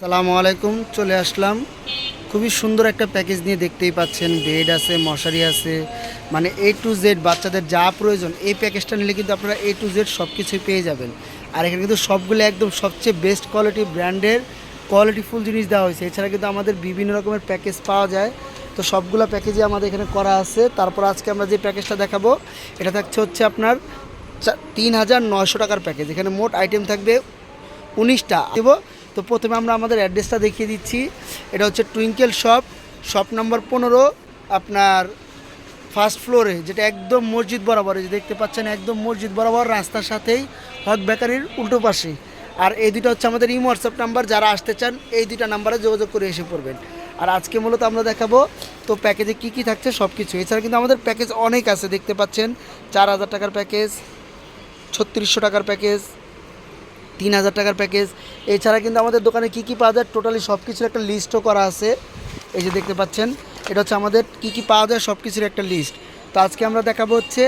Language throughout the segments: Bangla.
সালামু আলাইকুম, চলে আসলাম। খুবই সুন্দর একটা প্যাকেজ নিয়ে দেখতেই পাচ্ছেন, বেড আছে, মশারি আছে মানে এ টু জেড বাচ্চাদের যা প্রয়োজন, এই প্যাকেজটা নিলে কিন্তু আপনারা এ টু জেড সব কিছুই পেয়ে যাবেন। আর এখানে কিন্তু সবগুলো একদম সবচেয়ে বেস্ট কোয়ালিটি ব্র্যান্ডের কোয়ালিটিফুল জিনিস দেওয়া হয়েছে। এছাড়া কিন্তু আমাদের বিভিন্ন রকমের প্যাকেজ পাওয়া যায়। তো সবগুলো প্যাকেজই আমাদের এখানে করা আছে। তারপর আজকে আমরা যে প্যাকেজটা দেখাবো, এটা থাকছে হচ্ছে আপনার তিন হাজার নয়শো টাকার প্যাকেজ এখানে মোট আইটেম থাকবে উনিশটা। দেব তো প্রথমে আমরা আমাদের অ্যাড্রেসটা দেখিয়ে দিচ্ছি। এটা হচ্ছে টুইঙ্কেল শপ শপ নম্বর পনেরো, আপনার ফার্স্ট ফ্লোরে যেটা একদম মসজিদ বরাবর যে দেখতে পাচ্ছেন একদম মসজিদ বরাবর, রাস্তার সাথেই হক বেকারির উল্টো পাশে। আর এই দুটো হচ্ছে আমাদের ইমো হোয়াটসঅ্যাপ নাম্বার যারা আসতে চান, এই দুটা নাম্বারে যোগাযোগ করে এসে পড়বেন। আর আজকে মূলত আমরা দেখাবো, তো প্যাকেজে কী কী থাকছে সব কিছু এছাড়া কিন্তু আমাদের প্যাকেজ অনেক আছে, দেখতে পাচ্ছেন, চার হাজার টাকার প্যাকেজ ছত্রিশশো টাকার প্যাকেজ তিন হাজার টাকার প্যাকেজ এছাড়া কিন্তু আমাদের দোকানে কী কী পাওয়া যায়? টোটালি সব কিছুর একটা লিস্টও করা আছে। এই যে দেখতে পাচ্ছেন এটা হচ্ছে আমাদের কী কী পাওয়া যায় সব কিছুর একটা লিস্ট তো আজকে আমরা দেখাবো হচ্ছে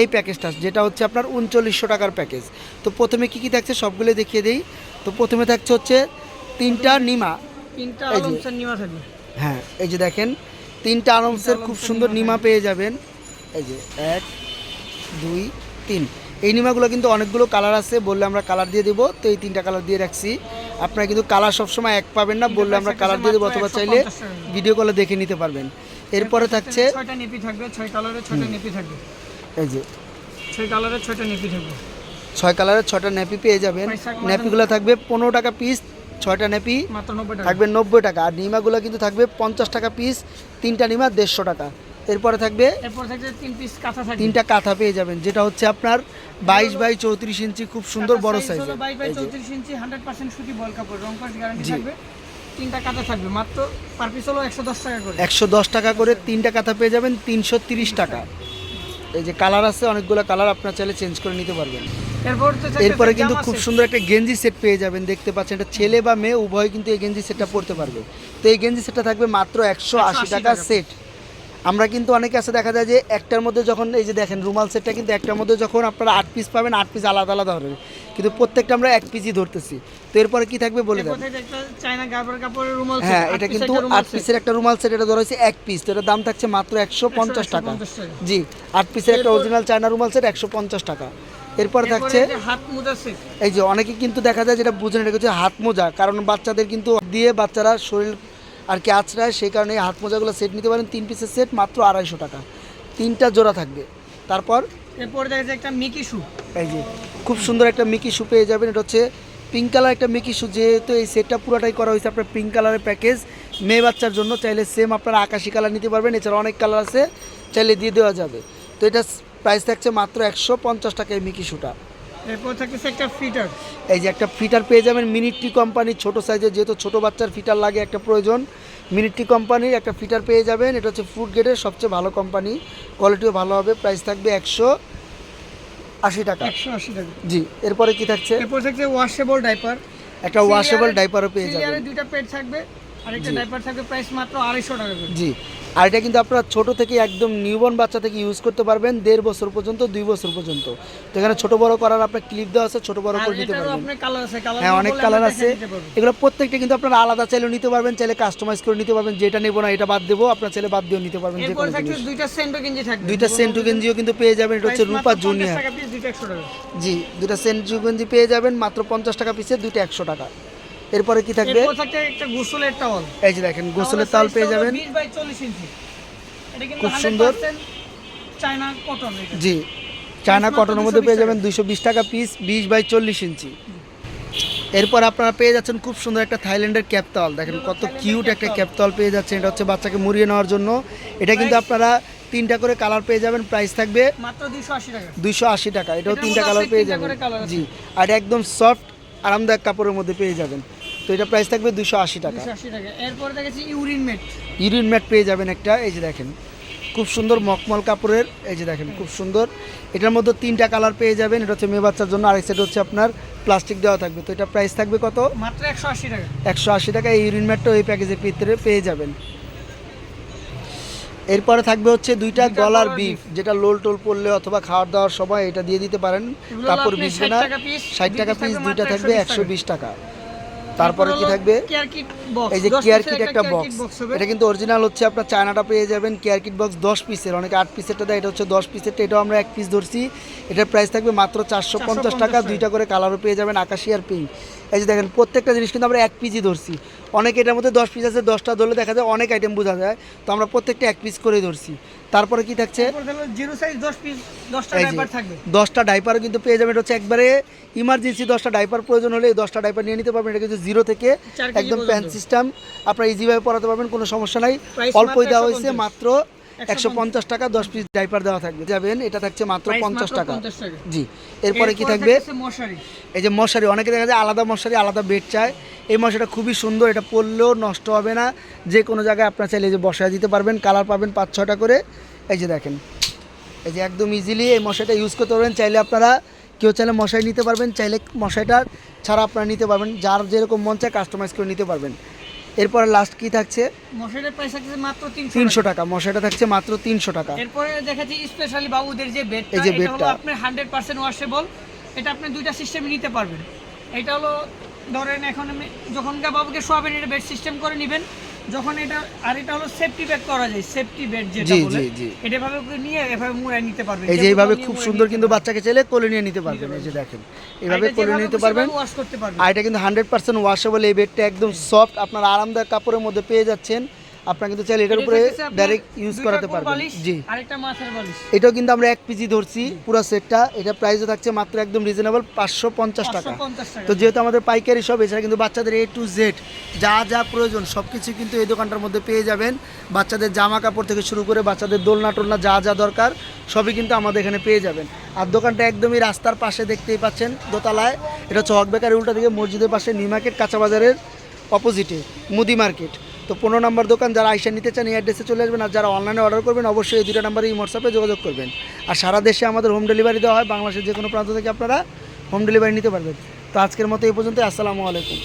এই প্যাকেজটা যেটা হচ্ছে আপনার উনচল্লিশশো টাকার প্যাকেজ তো প্রথমে কী কী থাকছে সবগুলো দেখিয়ে দিই। তো প্রথমে থাকছে হচ্ছে তিনটা নিমা। তিনটা এই যে। নিমা থাকবে। হ্যাঁ এই যে দেখেন তিনটা আরামসের খুব সুন্দর নিমা পেয়ে যাবেন। এই যে এক দুই তিন। এই নিমাগুলো কিন্তু অনেকগুলো কালার আছে বললে আমরা কালার দিয়ে দেবো। তো এই তিনটা কালার দিয়ে রাখছি। আপনারা কিন্তু কালার সবসময় এক পাবেন না বললে আমরা কালার দিয়ে দেবো অথবা চাইলে ভিডিও কলে দেখে নিতে পারবেন। এরপরে থাকছে ছয়টা নেপি থাকবে ছয় কালারের ছয়টা নেপি থাকবে। এই যে। ছয় কালারের ছয়টা নেপি থাকবে। ছয় কালারের ছটা ন্যাপি পেয়ে যাবেন। ন্যাপিগুলো থাকবে পনেরো টাকা পিস ছয়টা টাকা। থাকবে নব্বই টাকা। আর নিমাগুলো কিন্তু থাকবে পঞ্চাশ টাকা পিস তিনটা নিমা দেড়শো টাকা। এরপরে থাকবে? তিনটা কাঁথা পেয়ে যাবেন যেটা হচ্ছে আপনার বাইশ বাই চৌত্রিশ ইঞ্চি খুব সুন্দর বড় সাইজ ইঞ্চি। থাকবে। তিনটা কাঁথা থাকবে মাত্র পার পিস হলো একশো দশ টাকা করে। একশো দশ টাকা করে তিনটা কাঁথা পেয়ে যাবেন তিনশো তিরিশ টাকা। এই যে কালার আছে অনেকগুলো কালার আপনার চাইলে চেঞ্জ করে নিতে পারবেন। এরপর কিন্তু খুব সুন্দর একটা গেঞ্জি সেট পেয়ে যাবেন দেখতে পাচ্ছেন এটা ছেলে বা মেয়ে উভয় কিন্তু এই গেঞ্জি সেটটা পরতে পারবে। তো এই গেঞ্জি সেটটা থাকবে মাত্র একশো আশি 180 টাকা টাকা। সেট আমরা কিন্তু অনেকে আছে দেখা যায় যে একটার মধ্যে যখন এই যে দেখেন রুমাল সেটটা কিন্তু একটার মধ্যে যখন আপনারা আট পিস পাবেন আট পিস আলাদা আলাদা হবে। কিন্তু প্রত্যেকটা আমরা এক পিসই ধরতেছি। তো এরপরে কি থাকবে বলে দেন। হ্যাঁ এটা কিন্তু আট পিসের একটা রুমাল সেট এটা ধরা হয়েছে এক পিস তো এটার দাম থাকছে মাত্র একশো পঞ্চাশ টাকা। জি আট পিসের একটা অরিজিনাল চায়না রুমাল সেট একশো পঞ্চাশ টাকা। এরপর থাকছে হাত মোজা সেট এই যে অনেকে কিন্তু দেখা যায় যেটা বুঝে এটা হচ্ছে হাত মোজা। কারণ বাচ্চাদের কিন্তু দিয়ে বাচ্চারা শরীর আর কি আছড়ায় সেই কারণে হাত মোজাগুলো সেট নিতে পারেন। তিন পিসের সেট মাত্র আড়াইশো টাকা। তিনটা জোড়া থাকবে। তারপর এরপরে দেখা একটা মিকি শু এই যে খুব সুন্দর একটা মিকি শু পেয়ে যাবেন। এটা হচ্ছে পিঙ্ক কালার একটা মিকি শু যেহেতু এই সেটটা পুরোটাই করা হয়েছে আপনার পিঙ্ক কালারের প্যাকেজ মেয়ে বাচ্চার জন্য চাইলে সেম আপনারা আকাশি কালার নিতে পারবেন। এছাড়া অনেক কালার আছে চাইলে দিয়ে দেওয়া যাবে। তো এটা প্রাইস থাকছে মাত্র একশো পঞ্চাশ টাকা এই মিকি শুটা এরপর থাকতেছে একটা ফিটার। এই যে একটা ফিটার পেয়ে যাবেন। মিনিটটি কোম্পানির ছোট সাইজের যেহেতু ছোট বাচ্চার ফিটার লাগে একটা প্রয়োজন। মিনিটটি কোম্পানির একটা ফিটার পেয়ে যাবেন। এটা হচ্ছে ফুড গ্রেডের সবচেয়ে ভালো কোম্পানি কোয়ালিটিও ভালো হবে প্রাইস থাকবে একশো আশি টাকা। একশো আশি টাকা। জি এরপরে কি থাকছে? এরপর থাকছে ওয়াশেবল ডাইপার একটা ওয়াশেবল ডাইপারও পেয়ে যাবেন। দুইটা পেড থাকবে। আর একটা ডাইপার থাকবে প্রাইস মাত্র আড়াইশো টাকা জি। আর এটা কিন্তু আপনারা ছোট থেকে একদম নিউবর্ন বাচ্চা থেকে ইউজ করতে পারবেন দেড় বছর পর্যন্ত দুই বছর পর্যন্ত। তো এখানে ছোট বড় করার আপনার ক্লিপ দেওয়া আছে ছোট বড় করে নিতে পারবেন। হ্যাঁ অনেক কালার আছে। এগুলো প্রত্যেকটা কিন্তু আপনারা আলাদা চাইলেও নিতে পারবেন চাইলে কাস্টমাইজ করে নিতে পারবেন যেটা নেব না এটা বাদ দেবো আপনার ছেলে বাদ দিয়েও নিতে পারবেন যে কোনো জিনিস। দুইটা সেন্টো গেঞ্জি সেন্টু গেঞ্জিও কিন্তু পেয়ে যাবেন এটা হচ্ছে রূপা মাত্র 50 জুনিয়র জি দুইটা সেন্টু গেঞ্জি পেয়ে যাবেন মাত্র পঞ্চাশ টাকা পিসে দুইটা একশো টাকা। এরপরে কি থাকবে? একটা গোসলের টাওয়াল। এই যে দেখেন গোসলের তাল পেয়ে যাবেন। 20 বাই 40 ইঞ্চি। এটা কিন্তু খুব সুন্দর। চায়না কটন জি চায়না কটনের মধ্যে পেয়ে যাবেন দুইশো বিশ টাকা পিস বিশ বাই চল্লিশ ইঞ্চি। এরপর আপনারা পেয়ে যাচ্ছেন খুব সুন্দর একটা থাইল্যান্ডের ক্যাপতল দেখেন কত কিউট একটা ক্যাপতল পেয়ে যাচ্ছেন। এটা হচ্ছে বাচ্চাকে মুড়িয়ে নেওয়ার জন্য। এটা কিন্তু আপনারা তিনটা করে কালার পেয়ে যাবেন। প্রাইস থাকবে মাত্র দুইশো আশি টাকা। এটাও তিনটা কালার পেয়ে যাবেন। জি আর একদম সফট আরামদায়ক কাপড়ের মধ্যে পেয়ে যাবেন। তো এটা প্রাইস থাকবে দুশো আশি টাকা। এরপর দেখেছি ইউরিন মেট ইউরিন ম্যাট পেয়ে যাবেন একটা এই যে দেখেন খুব সুন্দর মকমল কাপড়ের এই যে দেখেন খুব সুন্দর। এটার মধ্যে তিনটা কালার পেয়ে যাবেন এটা হচ্ছে মেয়ে বাচ্চার জন্য আরেক সেট হচ্ছে আপনার প্লাস্টিক দেওয়া থাকবে। তো এটা প্রাইস থাকবে কত? মাত্র 180 টাকা। একশো আশি টাকা এই ইউরিন ম্যাটটা এই প্যাকেজের ভিতরে পেয়ে যাবেন। এরপরে থাকবে হচ্ছে দুইটা গলার বিফ যেটা লোল টোল পড়লে অথবা খাওয়ার দাওয়ার সময় এটা দিয়ে দিতে পারেন। কাপড় 60 না ষাট টাকা পিস দুইটা থাকবে একশো বিশ টাকা। তারপরে কি থাকবে? এই যে কেয়ার কিট একটা বক্স এটা কিন্তু অরিজিনাল হচ্ছে আপনার চায়নাটা পেয়ে যাবেন কেয়ার কিট বক্স দশ পিসের অনেকে আট পিসেরটা দেয় এটা হচ্ছে দশ পিসেরটা এটাও আমরা এক পিস ধরছি। এটার প্রাইস থাকবে মাত্র চারশো পঞ্চাশ টাকা টাকা। দুইটা করে কালারও পেয়ে যাবেন আকাশি আর পিঙ্ক এই যে দেখেন প্রত্যেকটা জিনিস কিন্তু আমরা এক পিসই ধরছি। অনেকে এটার মধ্যে দশ পিস আছে দশটা ধরলে দেখা যায় অনেক আইটেম বোঝা যায়। তো আমরা প্রত্যেকটা এক পিস করে ধরছি। তারপরে কি থাকছে? জিরো সাইজ 10 পিস 10টা এই যে ডাইপার দশটা ডাইপারও কিন্তু পেয়ে যাবেন। হচ্ছে একবারে ইমার্জেন্সি দশটা ডাইপার প্রয়োজন হলে এই দশটা ডাইপার নিয়ে নিতে পারবেন। এটা কিন্তু জিরো থেকে একদম প্যান সিস্টেম আপনারা ইজিভাবে পড়াতে পারবেন কোনো সমস্যা নাই। অল্পই দেওয়া হয়েছে মাত্র একশো পঞ্চাশ টাকা দশ পিস ডাইপার দেওয়া থাকবে। যাবেন এটা থাকছে মাত্র পঞ্চাশ টাকা। জি এরপরে কি থাকবে? মশারি। এই যে মশারি অনেকে দেখা যায় আলাদা মশারি আলাদা বেড চায়। এই মশারিটা খুবই সুন্দর এটা পরলেও নষ্ট হবে না। যে কোনো জায়গায় আপনার চাইলে যে বসায় দিতে পারবেন কালার পাবেন পাঁচ ছটা করে। এই যে দেখেন এই যে একদম ইজিলি এই মশারিটা ইউজ করতে পারবেন। চাইলে আপনারা কেউ চাইলে মশাই নিতে পারবেন। চাইলে মশারিটা ছাড়া আপনারা নিতে পারবেন। যার যেরকম মন চায় কাস্টমাইজ করে নিতে পারবেন। এরপরে লাস্ট কি থাকছে? মশারির প্রাইস থাকছে মাত্র 300 তিনশো টাকা মশারিটা থাকছে মাত্র তিনশো টাকা। এরপরে দেখাচ্ছি স্পেশালি বাবুদের যে বেডটা এই যে বেডটা। আপনার 100% ওয়াশেবল এটা আপনি দুইটা সিস্টেমে নিতে পারবেন। এটা হলো ধরেন এখন আমি যখন গা বাবুকে শোয়াবেন এটা বেড সিস্টেম করে নেবেন যখন এটা আর এটা হলো সেফটি ব্যাগ করা যায় সেফটি বেড যেটা বলে। এটা ভাবে নিয়ে এভাবে মুড়ায় নিতে পারবে এই যে এইভাবে খুব সুন্দর কিন্তু বাচ্চাকে চাইলে কোলে নিয়ে নিতে পারবেন এই যে দেখেন। এইভাবে কোলে নিতে পারবেন। ওয়াশ করতে পারবেন। আর এটা কিন্তু হান্ড্রেড পার্সেন্ট ওয়াশেবল এই বেডটা একদম সফট আপনার আরামদায়ক কাপড়ের মধ্যে পেয়ে যাচ্ছেন। আপনারা কিন্তু চাইলে এটার উপরে ডাইরেক্ট ইউজ করাতে পারবেন। জি। আরেকটা মাথার বালিশ। এটাও কিন্তু আমরা এক পিজি ধরছি পুরো সেটটা। এটা প্রাইসও থাকছে মাত্র একদম রিজনেবল পাঁচশো পঞ্চাশ টাকা। 550 টাকা। তো যেহেতু আমাদের পাইকারি সব এছাড়া কিন্তু বাচ্চাদের এ টু জেড যা যা প্রয়োজন সব কিছু কিন্তু এই দোকানটার মধ্যে পেয়ে যাবেন। বাচ্চাদের জামা কাপড় থেকে শুরু করে বাচ্চাদের দোলনা টোলনা যা যা দরকার সবই কিন্তু আমাদের এখানে পেয়ে যাবেন। আর দোকানটা একদমই রাস্তার পাশে দেখতেই পাচ্ছেন দোতলায়। এটা হচ্ছে হক বেকারি উল্টা দিকে মসজিদের পাশে নিউ মার্কেট কাঁচা বাজারের অপোজিটে মুদি মার্কেট তো পনেরো নম্বর দোকান যারা আইসা নিতে চান, এই অ্যাড্রেসে চলে আসবেন আর যারা অনলাইনে অর্ডার করবেন, অবশ্যই এই দুটো নম্বরে এই হোয়াটসঅ্যাপে যোগাযোগ করবেন। আর সারা দেশে আমাদের হোম ডেলিভারি দেওয়া হয়, বাংলাদেশের যে কোনো প্রান্ত থেকে আপনারা হোম ডেলিভারি নিতে পারবেন। তো আজকের মতো এই পর্যন্ত আসসালামু আলাইকুম।